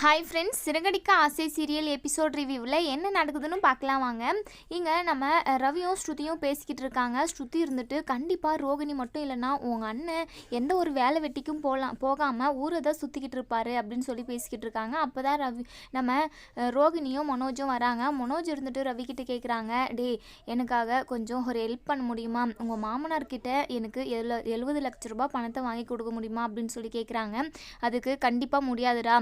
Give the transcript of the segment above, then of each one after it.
Hi friends Siragadikka ஆசை serial episode ரிவ்யூவில் என்ன நடக்குதுன்னு பார்க்கலாம் வாங்க. இங்கே நம்ம ரவியும் ஸ்ருதியும் பேசிக்கிட்டு இருக்காங்க. ஸ்ருதி இருந்துட்டு கண்டிப்பாக ரோகிணி மட்டும் இல்லைன்னா உங்கள் அண்ணன் எந்த ஒரு வேலை வெட்டிக்கும் போகலாம் போகாமல் ஊரை தான் சுற்றிக்கிட்டு இருப்பார் அப்படின்னு சொல்லி பேசிக்கிட்டு இருக்காங்க. அப்போ தான் ரவி நம்ம ரோகிணியும் மனோஜும் வராங்க. மனோஜ் இருந்துட்டு ரவி கேட்குறாங்க டே எனக்காக கொஞ்சம் ஒரு ஹெல்ப் பண்ண முடியுமா? உங்கள் மாமனார்கிட்ட எனக்கு எழு எழுபது லட்ச ரூபா பணத்தை வாங்கி கொடுக்க முடியுமா? அப்படின்னு சொல்லி கேட்குறாங்க அதுக்கு கண்டிப்பாக முடியாதுடா.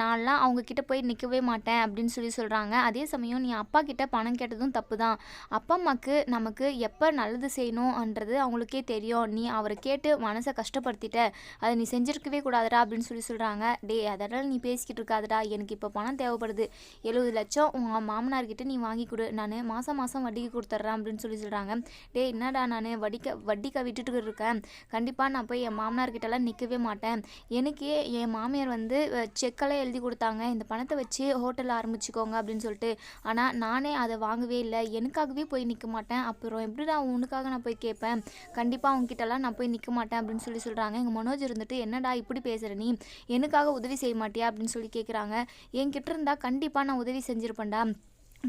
நான்லாம் அவங்கக்கிட்ட போய் நிற்கவே மாட்டேன் அப்படின்னு சொல்லி சொல்கிறாங்க அதே சமயம் நீ அப்பா கிட்ட பணம் கேட்டதும் தப்பு தான் அப்பா அம்மாவுக்கு நமக்கு எப்போ நல்லது செய்யணும்ன்றது அவங்களுக்கே தெரியும். நீ அவரை கேட்டு மனசை கஷ்டப்படுத்திட்ட. அதை நீ செஞ்சுருக்கவே கூடாதுடா அப்படின்னு சொல்லி சொல்கிறாங்க டே அதனால் நீ பேசிக்கிட்டு இருக்காதடா. எனக்கு இப்போ பணம் தேவைப்படுது. எழுபது லட்சம் உங்கள் மாமனார்கிட்ட நீ வாங்கி கொடு. நான் மாதம் மாதம் வட்டிக்கு கொடுத்துட்றேன் அப்படின்னு சொல்லி சொல்கிறாங்க டே என்னடா நான் வட்டிக்க வட்டிக்க விட்டுட்டு இருக்கேன். கண்டிப்பாக நான் போய் என் மாமனார்கிட்டலாம் நிற்கவே மாட்டேன். எனக்கே என் மாமியார் வந்து அஹ், செக்கெல்லாம் எழுதி கொடுத்தாங்க. இந்த பணத்தை வச்சு ஹோட்டல் ஆரம்பிச்சுக்கோங்க அப்படின்னு சொல்லிட்டு. ஆனால் நானே அதை வாங்கவே இல்லை. எனக்காகவே போய் நிற்க மாட்டேன். அப்புறம் எப்படிடா உனக்காக நான் போய் கேட்பேன் கண்டிப்பாக அவங்ககிட்டலாம் நான் போய் நிற்க மாட்டேன் அப்படின்னு சொல்லி சொல்கிறாங்க எங்கள் மனோஜ் இருந்துட்டு என்னடா இப்படி பேசுகிற நீ? எனக்காக உதவி செய்ய மாட்டியா? அப்படின்னு சொல்லி கேட்குறாங்க என்கிட்ட இருந்தால் கண்டிப்பாக நான் உதவி செஞ்சுருப்பேன்டா.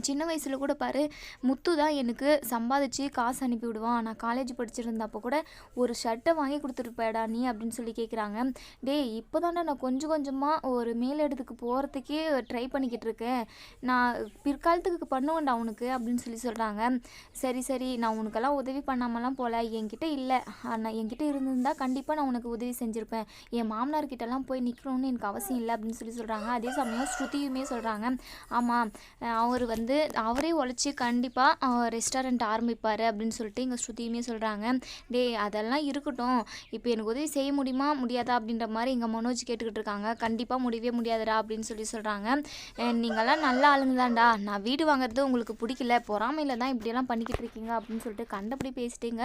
சின்ன வயசில் கூட பாரு முத்து தான் எனக்கு சம்பாதிச்சு காசு அனுப்பி விடுவான். நான் காலேஜ் படிச்சிருந்தப்போ கூட ஒரு ஷர்ட்டை வாங்கி கொடுத்துருப்பேடா நீ அப்படின்னு சொல்லி கேட்குறாங்க டேய் இப்போ நான் கொஞ்சம் கொஞ்சமாக ஒரு மேலிடத்துக்கு போகிறதுக்கே ட்ரை பண்ணிக்கிட்டு இருக்கேன். நான் பிற்காலத்துக்கு பண்ணுவேன்டா உனக்கு அப்படின்னு சொல்லி சொல்கிறாங்க சரி சரி நான் உனக்கெல்லாம் உதவி பண்ணாமலாம் போகல என்கிட்ட இல்லை. ஆனால் என்கிட்ட இருந்திருந்தால் கண்டிப்பாக நான் உனக்கு உதவி செஞ்சுருப்பேன். என் மாமனார்கிட்டலாம் போய் நிற்கணும்னு எனக்கு அவசியம் இல்லை அப்படின்னு சொல்லி சொல்கிறாங்க அதே சமயம் ஸ்ருதியுமே சொல்கிறாங்க ஆமாம் அவர் வந்து வந்து அவரே உழைச்சி கண்டிப்பாக ரெஸ்டாரண்ட் ஆரம்பிப்பார் அப்படின்னு சொல்லிட்டு இங்கே ஸ்ருதியுமே சொல்கிறாங்க டேய் அதெல்லாம் இருக்கட்டும். இப்போ எனக்கு உதவி செய்ய முடியுமா? முடியாதா? அப்படின்ற மாதிரி எங்கள் மனோஜ் கேட்டுக்கிட்டு இருக்காங்க. கண்டிப்பாக முடியவே முடியாதுடா அப்படின்னு சொல்லி சொல்கிறாங்க நீங்கள்லாம் நல்ல ஆளுங்க தான்டா. நான் வீடு வாங்குறது உங்களுக்கு பிடிக்கல. பொறாமையில் தான் இப்படியெல்லாம் பண்ணிக்கிட்டு இருக்கீங்க அப்படின்னு சொல்லிட்டு கண்டபடி பேசிட்டீங்க.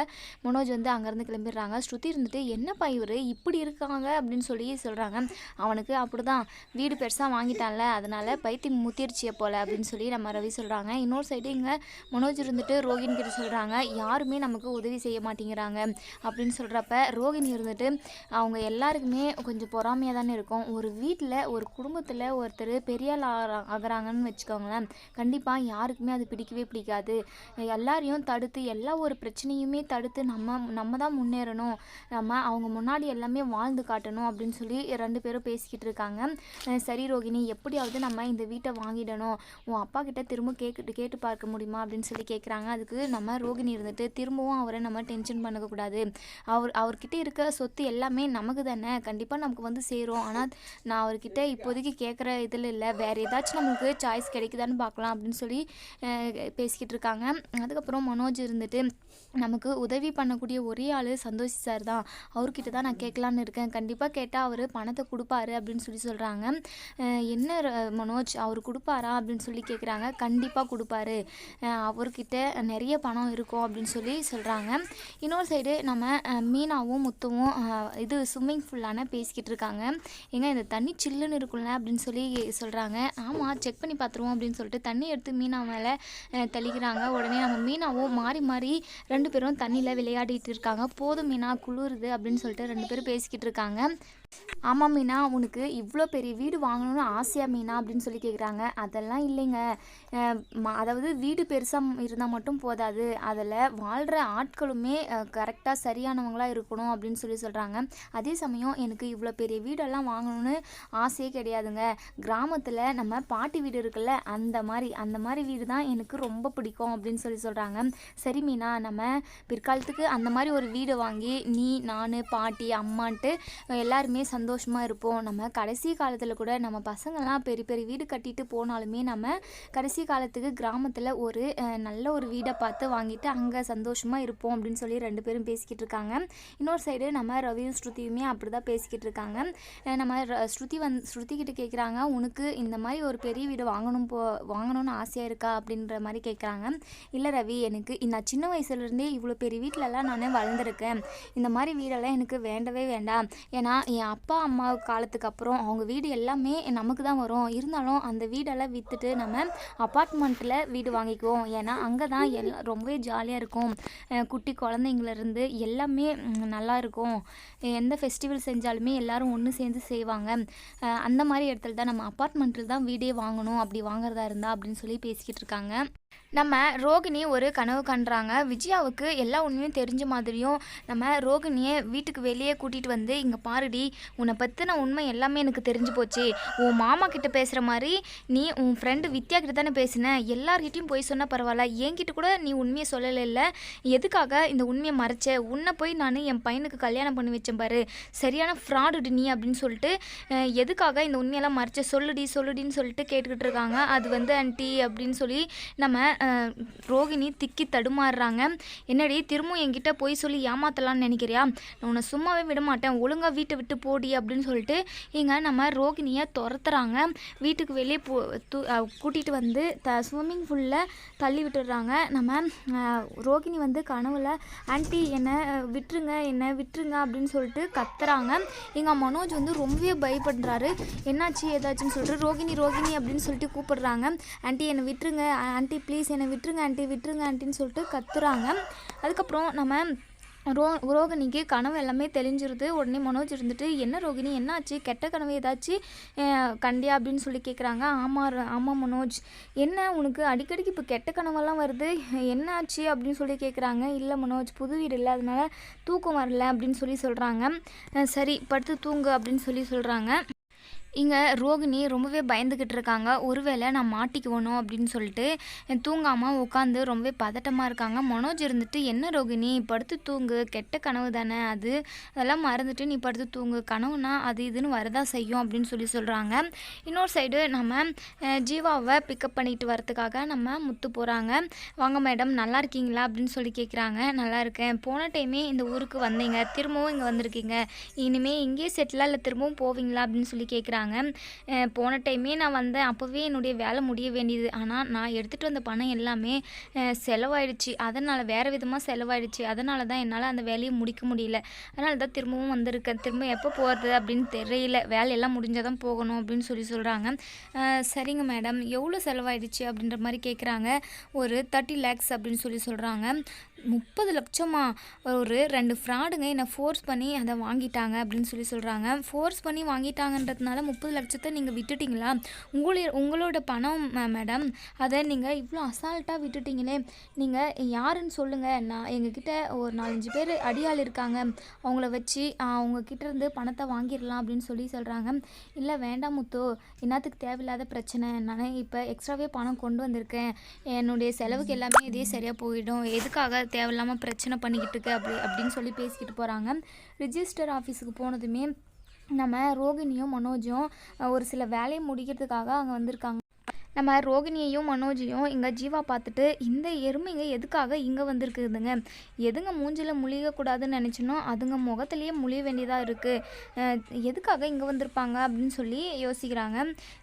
மனோஜ் வந்து அங்கேருந்து கிளம்பிடுறாங்க. ஸ்ருதி இருந்துட்டு என்னப்பா இவர்? இப்படி இருக்காங்க? அப்படின்னு சொல்லி சொல்கிறாங்க அவனுக்கு அப்படி தான் வீடு பெருசாக வாங்கிட்டான்ல. அதனால் பைத்தி முத்திருச்சியை போல அப்படின்னு சொல்லி நம்ம ரவி சொல்கிறாங்க இன்னொரு சைடு இங்கே மனோஜ் இருந்துட்டு ரோஹின் கிட்ட சொல்கிறாங்க யாருமே நமக்கு உதவி செய்ய மாட்டேங்கிறாங்க. அப்படின்னு சொல்கிறப்ப ரோகிணி இருந்துட்டு அவங்க எல்லாருக்குமே கொஞ்சம் பொறாமையாக தானே இருக்கும். ஒரு வீட்டில் ஒரு குடும்பத்தில் ஒருத்தர் பெரியால் ஆள் ஆகிறா- ஆகுறாங்கன்னு வச்சுக்கோங்களேன். கண்டிப்பாக யாருக்குமே அது பிடிக்கவே பிடிக்காது. எல்லாரையும் தடுத்து எல்லா ஒரு பிரச்சனையுமே தடுத்து நம்ம நம்ம தான் முன்னேறணும். நம்ம அவங்க முன்னாடி எல்லாமே வாழ்ந்து காட்டணும். அப்படின்னு சொல்லி ரெண்டு பேரும் பேசிக்கிட்டு இருக்காங்க. சரி ரோகிணி எப்படியாவது நம்ம இந்த வீட்டை வாங்கிடணும். உன் அப்பா கிட்ட திரும்ப கேட்டு கேட்டு பார்க்க முடியுமா அப்படின்னு சொல்லி கேட்குறாங்க அதுக்கு நம்ம ரோகிணி இருந்துட்டு திரும்பவும் அவரை நம்ம டென்ஷன் பண்ணக்கூடாது அவர் அவர்கிட்ட இருக்க சொத்து எல்லாமே நமக்கு தானே. கண்டிப்பாக நமக்கு வந்து சேரும். ஆனால் நான் அவர்கிட்ட இப்போதைக்கு கேட்குற இதில் இல்லை. வேறு ஏதாச்சும் நமக்கு சாய்ஸ் கிடைக்குதான்னு பார்க்கலாம் அப்படின்னு சொல்லி பேசிக்கிட்டு இருக்காங்க. அதுக்கப்புறம் மனோஜ் இருந்துட்டு நமக்கு உதவி பண்ணக்கூடிய ஒரே ஆள் சந்தோஷ் சார் தான். அவர்கிட்ட தான் நான் கேட்கலான்னு இருக்கேன். கண்டிப்பாக கேட்டால் அவர் பணத்தை கொடுப்பாரு அப்படின்னு சொல்லி சொல்கிறாங்க என்ன மனோஜ்? அவர் கொடுப்பாரா அப்படின்னு சொல்லி கேட்குறாங்க கண்டிப்பாக கொடுப்பாரு. அவர்கிட்ட நிறைய பணம் இருக்கும் அப்படின்னு சொல்லி சொல்கிறாங்க இன்னொரு சைடு நம்ம மீனாவும் முத்துவும் இது ஸ்விம்மிங் ஃபுல்லான பேசிக்கிட்டு இருக்காங்க. ஏங்க இந்த தண்ணி சில்லுன்னு இருக்கும்ல அப்படின்னு சொல்லி சொல்கிறாங்க ஆமாம் செக் பண்ணி பார்த்துருவோம் அப்படின்னு சொல்லிட்டு தண்ணி எடுத்து மீனா மேலே தெளிக்கிறாங்க. உடனே நம்ம மீனாவும் மாறி மாறி ரெண்டு பேரும் தண்ணியில் விளையாடிட்டு இருக்காங்க. போதும் மீனா குளிருது அப்படின்னு சொல்லிட்டு ரெண்டு பேரும் பேசிக்கிட்டு இருக்காங்க. ஆமாம் மீனா உனக்கு இவ்வளோ பெரிய வீடு வாங்கணும்னு ஆசையா மீனா அப்படின்னு சொல்லி கேட்குறாங்க அதெல்லாம் இல்லைங்க. ம- அதாவது வீடு பெருசாக இருந்தால் மட்டும் போதாது. அதில் வாழ்கிற ஆட்களுமே கரெக்டாக சரியானவங்களாக இருக்கணும் அப்படின்னு சொல்லி சொல்கிறாங்க அதே சமயம் எனக்கு இவ்வளோ பெரிய வீடெல்லாம் வாங்கணும்னு ஆசையே கிடையாதுங்க. கிராமத்தில் நம்ம பாட்டி வீடு இருக்குல்ல அந்த மாதிரி அந்த மாதிரி வீடு தான் எனக்கு ரொம்ப பிடிக்கும் அப்படின்னு சொல்லி சொல்கிறாங்க சரி மீனா நம்ம பிற்காலத்துக்கு அந்த மாதிரி ஒரு வீடு வாங்கி நீ நான் பாட்டி அம்மான்ட்டு எல்லாருமே சந்தோஷமாக இருப்போம். நம்ம கடைசி காலத்தில் கூட நம்ம பசங்கள்லாம் பெரிய பெரிய வீடு கட்டிட்டு போனாலுமே நம்ம கடைசி காலத்துக்கு கிராமத்தில் ஒரு நல்ல ஒரு வீடை பார்த்து வாங்கிட்டு அங்கே சந்தோஷமாக இருப்போம் அப்படின்னு சொல்லி ரெண்டு பேரும் பேசிக்கிட்டு இருக்காங்க. இன்னொரு சைடு நம்ம ரவியும் ஸ்ருதியுமே அப்படி தான் பேசிக்கிட்டு இருக்காங்க. நம்ம ர- ஸ்ருதி வந் ஸ்ருதிக்கிட்ட கேட்குறாங்க உனக்கு இந்த மாதிரி ஒரு பெரிய வீடு வாங்கணும் போ வாங்கணும்னு ஆசையாக இருக்கா? அப்படின்ற மாதிரி கேட்குறாங்க இல்லை ரவி எனக்கு நான் சின்ன வயசுலேருந்தே இவ்வளோ பெரிய வீட்டிலலாம் நான் வளர்ந்துருக்கேன். இந்த மாதிரி வீடெல்லாம் எனக்கு வேண்டவே வேண்டாம். ஏன்னா என் அப்பா அம்மா காலத்துக்கு அப்புறம் அவங்க வீடு எல்லாமே நமக்கு தான் வரும். இருந்தாலும் அந்த வீடெல்லாம் விற்றுட்டு நம்ம அப்பார்ட்மெண்ட்டில் வீடு வாங்கிக்குவோம். ஏன்னா அங்கே தான் எல்லாம் ரொம்பவே ஜாலியாக இருக்கும். குட்டி குழந்தைங்கள்லேருந்து எல்லாமே நல்லா இருக்கும். எந்த ஃபெஸ்டிவல் செஞ்சாலுமே எல்லாரும் ஒன்று சேர்ந்து செய்வாங்க. அந்த மாதிரி இடத்துல தான் நம்ம அப்பார்ட்மெண்ட்டில் தான் வீடே வாங்கணும். அப்படி வாங்குறதா இருந்தால் அப்படின்னு சொல்லி பேசிக்கிட்டு இருக்காங்க. நம்ம ரோகிணி ஒரு கனவு கண்டுறாங்க விஜயாவுக்கு எல்லா உண்மையும் தெரிஞ்ச மாதிரியும் நம்ம ரோகிணியை வீட்டுக்கு வெளியே கூட்டிகிட்டு வந்து இங்கே பாருடி உன்னை பற்றின உண்மை எல்லாமே எனக்கு தெரிஞ்சு போச்சு. உன் மாமா கிட்ட பேசுகிற மாதிரி நீ உன் ஃப்ரெண்டு வித்யா கிட்ட தானே பேசின. எல்லார்கிட்டையும் போய் சொன்னால் பரவாயில்ல. என்கிட்ட கூட நீ உண்மையை சொல்லலை இல்லை. எதுக்காக இந்த உண்மையை மறைச்ச? உன்னை போய் நான் என் பையனுக்கு கல்யாணம் பண்ணி வச்சேன் பாரு. சரியான ஃப்ராடுடி நீ அப்படின்னு சொல்லிட்டு எதுக்காக இந்த உண்மையெல்லாம் மறைச்ச? சொல்லுடி சொல்லுடின்னு சொல்லிட்டு கேட்டுக்கிட்டு இருக்காங்க. அது வந்து ஆன்ட்டி அப்படின்னு சொல்லி நம்ம ரோகிணி திக்கி தடுமாறுறாங்க. என்னடி திரும்பவும் என்கிட்ட போய் சொல்லி ஏமாத்தலாம்னு நினைக்கிறியா? நான் உன்னை சும்மாவே விட மாட்டேன் வீட்டை விட்டு போடி அப்படின்னு சொல்லிட்டு இங்கே நம்ம ரோகிணியை துரத்துறாங்க. வீட்டுக்கு வெளியே போ தூ கூட்டிகிட்டு வந்து த ஸ்விம்மிங் ஃபுல்லில் தள்ளி விட்டுடுறாங்க. நம்ம ரோகிணி வந்து கனவுல ஆன்ட்டி என்னை விட்டுருங்க என்னை விட்டுருங்க அப்படின்னு சொல்லிட்டு கத்துறாங்க. எங்கள் மனோஜ் வந்து ரொம்பவே பயப்படுறாரு. என்னாச்சு? ஏதாச்சுன்னு சொல்லிட்டு ரோகிணி ரோகிணி அப்படின்னு சொல்லிட்டு கூப்பிடுறாங்க. ஆன்ட்டி என்னை விட்டுருங்க. ஆன்ட்டி ப்ளீஸ் என்னை விட்டுருங்க ஆன்ட்டி விட்டுருங்க ஆன்ட்டின்னு சொல்லிட்டு கத்துறாங்க. அதுக்கப்புறம் நம்ம ரோ ரோகிணிக்கு கனவு எல்லாமே தெளிஞ்சிருது. உடனே மனோஜ் இருந்துட்டு என்ன ரோகிணி என்னாச்சு? கெட்ட கனவு ஏதாச்சும் கண்டியா அப்படின்னு சொல்லி கேட்குறாங்க ஆமாம் ஆமாம் மனோஜ். என்ன உனக்கு அடிக்கடிக்கு இப்போ கெட்ட கனவெல்லாம் வருது? என்னாச்சு? அப்படின்னு சொல்லி கேட்குறாங்க இல்லை மனோஜ் புது வீடு இல்லை. அதனால தூக்கம் வரல அப்படின்னு சொல்லி சொல்கிறாங்க சரி படுத்து தூங்கு அப்படின்னு சொல்லி சொல்கிறாங்க இங்கே ரோகிணி ரொம்பவே பயந்துக்கிட்டு இருக்காங்க ஒருவேளை நான் மாட்டிக்குவணும் அப்படின்னு சொல்லிட்டு தூங்காமல் உட்காந்து ரொம்பவே பதட்டமாக இருக்காங்க. மனோஜ் இருந்துட்டு என்ன ரோகிணி படுத்து தூங்கு. கெட்ட கனவு தானே அது. அதெல்லாம் மறந்துட்டு நீ படுத்து தூங்கு. கனவுனா அது இதுன்னு வரதா செய்யும் அப்படின்னு சொல்லி சொல்கிறாங்க இன்னொரு சைடு நம்ம ஜீவாவை பிக்கப் பண்ணிட்டு வரதுக்காக நம்ம முத்து போகிறாங்க வாங்க மேடம் நல்லா இருக்கீங்களா? அப்படின்னு சொல்லி கேட்குறாங்க நல்லா இருக்கேன். போன டைமே இந்த ஊருக்கு வந்தீங்க. திரும்பவும் இங்கே வந்திருக்கீங்க. இனிமேல் இங்கேயே செட்டிலாக இல்லை திரும்பவும் போவீங்களா? அப்படின்னு சொல்லி கேட்குறாங்க போன டைமே நான் வந்தேன். அப்போவே என்னுடைய வேலை முடிய வேண்டியது. ஆனால் நான் எடுத்துகிட்டு வந்த பணம் எல்லாமே செலவாயிடுச்சு. அதனால் வேறு விதமாக செலவாயிடுச்சு. அதனால தான் என்னால் அந்த வேலையை முடிக்க முடியல. அதனால தான் திரும்பவும் வந்திருக்கேன். திரும்ப எப்போ போகிறது அப்படின்னு தெரியல. வேலையெல்லாம் முடிஞ்சால் தான் போகணும் அப்படின்னு சொல்லி சொல்கிறாங்க சரிங்க மேடம். எவ்வளோ செலவாயிடுச்சு அப்படின்ற மாதிரி கேட்குறாங்க ஒரு தேர்ட்டி லேக்ஸ் அப்படின்னு சொல்லி சொல்கிறாங்க முப்பது லட்சமா? ஒரு ரெண்டு ஃப்ராடுங்க என்னை ஃபோர்ஸ் பண்ணி அதை வாங்கிட்டாங்க அப்படின்னு சொல்லி சொல்கிறாங்க ஃபோர்ஸ் பண்ணி வாங்கிட்டாங்கன்றதுனால முப்பது லட்சத்தை நீங்கள் விட்டுட்டிங்களா? உங்களுடைய உங்களோட பணம் மேடம் அதை நீங்கள் இவ்வளோ அசால்ட்டாக விட்டுட்டிங்களே. நீங்கள் யாருன்னு சொல்லுங்கள் நான் எங்ககிட்ட ஒரு நாலஞ்சு பேர் அடியாள் இருக்காங்க. அவங்கள வச்சு அவங்கக்கிட்ட அவங்க இருந்து பணத்தை வாங்கிடலாம் அப்படின்னு சொல்லி சொல்கிறாங்க இல்லை வேண்டாம் முத்து. என்னத்துக்கு தேவையில்லாத பிரச்சனை. நான் இப்போ எக்ஸ்ட்ராவே பணம் கொண்டு வந்திருக்கேன். என்னுடைய செலவுக்கு எல்லாமே இதே சரியாக போயிடும். எதுக்காக தேவையில்லாமல் பிரச்சனை பண்ணிக்கிட்டு இருக்கு? அப்படி அப்படின்னு சொல்லி பேசிக்கிட்டு போகிறாங்க ரிஜிஸ்டர் ஆஃபீஸுக்கு போனதுமே நம்ம ரோகிணியும் மனோஜும் ஒரு சில வேலையை முடிக்கிறதுக்காக அங்கே வந்திருக்காங்க. நம்ம ரோகிணியையும் மனோஜையும் இங்கே ஜீவா பார்த்துட்டு இந்த எருமைங்க எதுக்காக இங்கே வந்திருக்குதுங்க? எதுங்க மூஞ்சில் முழியக்கூடாதுன்னு நினச்சினோ அதுங்க முகத்துலேயே முழிய வேண்டியதாக இருக்குது எதுக்காக இங்கே வந்திருப்பாங்க அப்படின்னு சொல்லி யோசிக்கிறாங்க.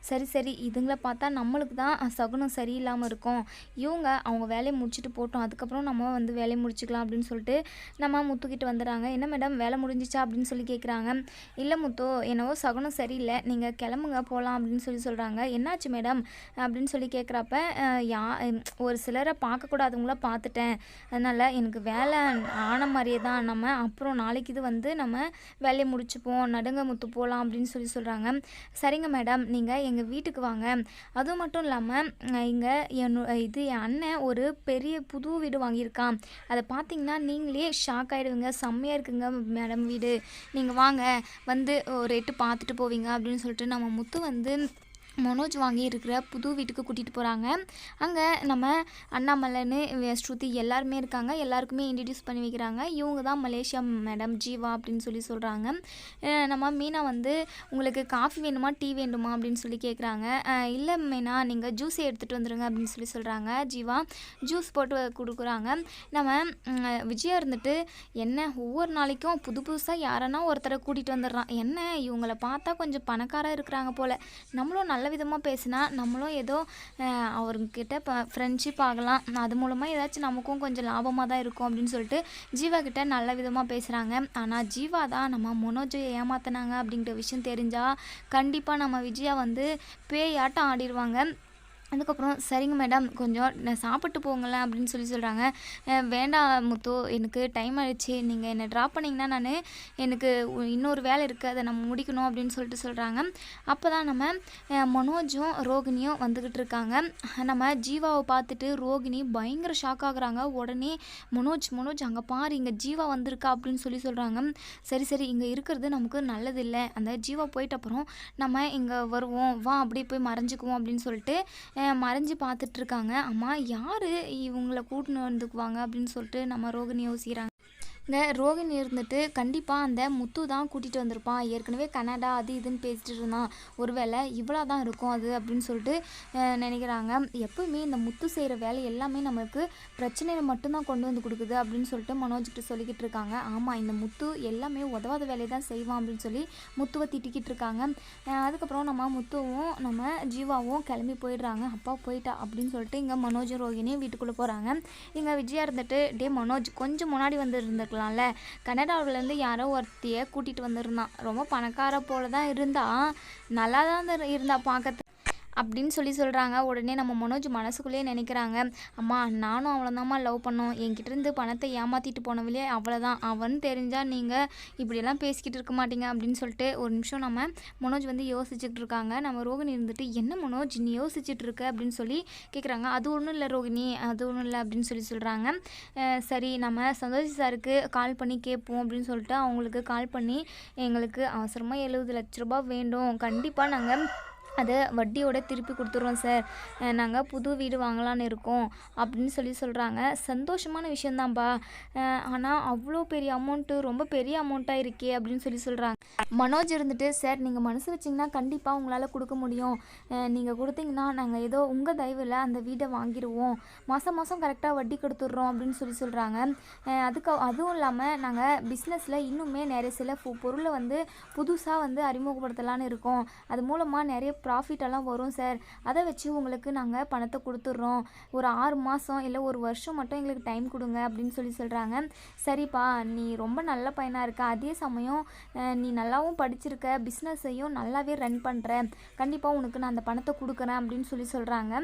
சரி சரி இதுங்களை பார்த்தா நம்மளுக்கு தான் சகுனம் சரியில்லாமல் இருக்கும். இவங்க அவங்க வேலையை முடிச்சுட்டு போட்டோம். அதுக்கப்புறம் நம்ம வந்து வேலையை முடிச்சுக்கலாம் அப்படின்னு சொல்லிட்டு நம்ம முத்துக்கிட்டு வந்துடுறாங்க. என்ன மேடம் வேலை முடிஞ்சிச்சா அப்படின்னு சொல்லி கேட்குறாங்க இல்லை முத்து என்னவோ சகுனம் சரியில்லை. நீங்கள் கிளம்புங்க போகலாம் அப்படின்னு சொல்லி சொல்கிறாங்க என்னாச்சு மேடம்? அப்படின்னு சொல்லி கேட்குறப்ப யா ஒரு சிலரை பார்க்கக்கூடாதவங்கள பார்த்துட்டேன். அதனால் எனக்கு வேலை ஆன மாதிரியே தான் நம்ம அப்புறம் நாளைக்கு இது வந்து நம்ம வேலையை முடிச்சுப்போம் நடுங்க முத்து போகலாம் அப்படின்னு சொல்லி சொல்கிறாங்க சரிங்க மேடம் நீங்கள் எங்கள் வீட்டுக்கு வாங்க. அதுவும் மட்டும் இல்லாமல் இங்கே என் இது என் அண்ணன் ஒரு பெரிய புது வீடு வாங்கியிருக்கான். அதை பார்த்தீங்கன்னா நீங்களே ஷாக் ஆகிடுவீங்க செம்மையாக இருக்குங்க மேடம் வீடு. நீங்கள் வாங்க வந்து ஒரு எட்டு பார்த்துட்டு போவீங்க அப்படின்னு சொல்லிட்டு நம்ம முத்து வந்து மனோஜ் வாங்கி இருக்கிற புது வீட்டுக்கு கூட்டிகிட்டு போகிறாங்க அங்கே நம்ம அண்ணாமலைன்னு ஸ்ருதி எல்லாருமே இருக்காங்க. எல்லாருக்குமே இன்ட்ரடியூஸ் பண்ணி வைக்கிறாங்க. இவங்க தான் மலேசியா மேடம் ஜீவா அப்படின்னு சொல்லி சொல்கிறாங்க நம்ம மீனா வந்து உங்களுக்கு காஃபி வேணுமா? டீ வேணுமா அப்படின்னு சொல்லி கேட்குறாங்க இல்லை மீனா நீங்கள் ஜூஸே எடுத்துகிட்டு வந்துடுங்க அப்படின்னு சொல்லி சொல்கிறாங்க ஜீவா. ஜூஸ் போட்டு வ- கொடுக்குறாங்க. நம்ம விஜயா இருந்துட்டு என்ன ஒவ்வொரு நாளைக்கும் புது புதுசாக யாரன்னா ஒருத்தரை கூட்டிகிட்டு வந்துடுறான். என்ன இவங்களை பார்த்தா கொஞ்சம் பணக்காராக இருக்கிறாங்க போல். நம்மளும் நல்ல நல்ல விதமாக பேசினா நம்மளும் ஏதோ அவர்கிட்ட இப்போ ஃப்ரெண்ட்ஷிப் ஆகலாம். அது மூலமாக ஏதாச்சும் நமக்கும் கொஞ்சம் லாபமாக தான் இருக்கும் அப்படின்னு சொல்லிட்டு ஜீவா கிட்ட நல்ல விதமாக பேசுகிறாங்க ஆனால் ஜீவா தான் நம்ம மனோஜை ஏமாத்தினாங்க அப்படிங்கிற விஷயம் தெரிஞ்சால் கண்டிப்பாக நம்ம விஜயா வந்து பேயாட்டம் ஆடிடுவாங்க அதுக்கப்புறம் சரிங்க மேடம் கொஞ்சம் நான் சாப்பிட்டு போங்களேன் அப்படின்னு சொல்லி சொல்கிறாங்க வேண்டாம் முத்து எனக்கு டைம் ஆகிடுச்சு நீங்கள் என்னை ட்ராப் பண்ணிங்கன்னா நான் எனக்கு இன்னொரு வேலை இருக்குது அதை நம்ம முடிக்கணும் அப்படின்னு சொல்லிட்டு சொல்கிறாங்க அப்போ தான் நம்ம மனோஜும் ரோகிணியும் வந்துக்கிட்டு இருக்காங்க. நம்ம ஜீவாவை பார்த்துட்டு ரோகிணி பயங்கர ஷாக் ஆகுறாங்க. உடனே மனோஜ் மனோஜ் அங்கே பாரு இங்கே ஜீவா வந்திருக்கா அப்படின்னு சொல்லி சொல்கிறாங்க சரி சரி இங்கே இருக்கிறது நமக்கு நல்லதில்லை. அந்த ஜீவா போயிட்ட அப்புறம் நம்ம இங்கே வருவோம். வா அப்படியே போய் மறைஞ்சுக்குவோம் அப்படின்னு சொல்லிட்டு மறைஞ்சு பார்த்துட்ருக்காங்க. அம்மா யார்? இவங்களை கூட்டின்னு வந்துக்குவாங்க? அப்படின்னு சொல்லிட்டு நம்ம ரோகிணி யோசிக்கிறாங்க இந்த ரோகிணி இருந்துட்டு கண்டிப்பாக அந்த முத்து தான் கூட்டிகிட்டு வந்திருப்பான். ஏற்கனவே கனடா அது இதுன்னு பேசிட்டு இருந்தான். ஒருவேளை இவ்வளோ தான் இருக்கும் அது அப்படின்னு சொல்லிட்டு நினைக்கிறாங்க. எப்பவுமே இந்த முத்து செய்கிற வேலை எல்லாமே நமக்கு பிரச்சனையை மட்டும்தான் கொண்டு வந்து கொடுக்குது அப்படின்னு சொல்லிட்டு மனோஜ்கிட்ட சொல்லிக்கிட்டு இருக்காங்க. ஆமாம் இந்த முத்து எல்லாமே உதவாத வேலையை தான் செய்வான் அப்படின்னு சொல்லி முத்துவை திட்டிக்கிட்டு இருக்காங்க. அதுக்கப்புறம் நம்ம முத்துவும் நம்ம ஜீவாவும் கிளம்பி போயிடுறாங்க. அப்பா போயிட்டா அப்படின்னு சொல்லிட்டு இங்கே மனோஜும் ரோகிணியும் வீட்டுக்குள்ளே போகிறாங்க இங்கே விஜயா இருந்துட்டு டே மனோஜ் கொஞ்சம் முன்னாடி வந்து இருந்திருக்கலாம்ல கனடாவிலேருந்து யாரோ ஒருத்தியை கூட்டிகிட்டு வந்திருந்தான். ரொம்ப பணக்கார போல தான் இருந்தா நல்லா தான் இருந்தா பார்க்க அப்படின்னு சொல்லி சொல்கிறாங்க உடனே நம்ம மனோஜ் மனசுக்குள்ளேயே நினைக்கிறாங்க. அம்மா நானும் அவ்வளோதாம்மா லவ் பண்ணோம். என்கிட்டேருந்து பணத்தை ஏமாற்றிட்டு போனவிலே அவ்வளோதான் அவன் தெரிஞ்சால் நீங்கள் இப்படியெல்லாம் பேசிக்கிட்டு இருக்க மாட்டீங்க அப்படின்னு சொல்லிட்டு ஒரு நிமிஷம் நம்ம மனோஜ் வந்து யோசிச்சுட்டு இருக்காங்க. நம்ம ரோகிணி இருந்துட்டு என்ன மனோஜ் நீ யோசிச்சுட்டு இருக்க? அப்படின்னு சொல்லி கேட்குறாங்க அது ஒன்றும் இல்லை ரோகிணி அது ஒன்றும் இல்லை அப்படின்னு சொல்லி சொல்கிறாங்க சரி நம்ம சந்தோஷ் சாருக்கு கால் பண்ணி கேட்போம் அப்படின்னு சொல்லிட்டு அவங்களுக்கு கால் பண்ணி எங்களுக்கு அவசரமாக எழுபது லட்ச ரூபா வேண்டும். கண்டிப்பாக நாங்கள் அதை வட்டியோட திருப்பி கொடுத்துட்றோம் சார். நாங்கள் புது வீடு வாங்கலான்னு இருக்கோம் அப்படின்னு சொல்லி சொல்கிறாங்க சந்தோஷமான விஷயந்தான்ப்பா ஆனால் அவ்வளோ பெரிய அமௌண்ட்டு ரொம்ப பெரிய அமௌண்ட்டாக இருக்கே அப்படின்னு சொல்லி சொல்கிறாங்க மனோஜ் இருந்துட்டு சார் நீங்கள் மனசு வச்சிங்கன்னா கண்டிப்பாக உங்களால் கொடுக்க முடியும். நீங்கள் கொடுத்தீங்கன்னா நாங்கள் ஏதோ உங்கள் தயவில் அந்த வீடை வாங்கிடுவோம் மாதம் மாதம் கரெக்டாக வட்டி கொடுத்துட்றோம் அப்படின்னு சொல்லி சொல்கிறாங்க அதுக்கு அதுவும் இல்லாமல் நாங்கள் பிஸ்னஸில் இன்னுமே நிறைய சில பொருளை வந்து புதுசாக வந்து அறிமுகப்படுத்தலான்னு இருக்கோம். அது மூலமாக நிறைய ப்ராஃபிட் எல்லாம் வரும் சார் அதை வச்சு உங்களுக்கு நாங்கள் பணத்தை கொடுத்துட்றோம். ஒரு ஆறு மாதம் இல்லை ஒரு வருஷம் மட்டும் எங்களுக்கு டைம் கொடுங்க அப்படின்னு சொல்லி சொல்கிறாங்க சரிப்பா நீ ரொம்ப நல்ல பையனாக இருக்க. அதே சமயம் நீ நல்லாவும் படிச்சிருக்க. பிஸ்னஸையும் நல்லாவே ரன் பண்ணுற கண்டிப்பாக உனக்கு நான் அந்த பணத்தை கொடுக்குறேன் அப்படின்னு சொல்லி சொல்கிறாங்க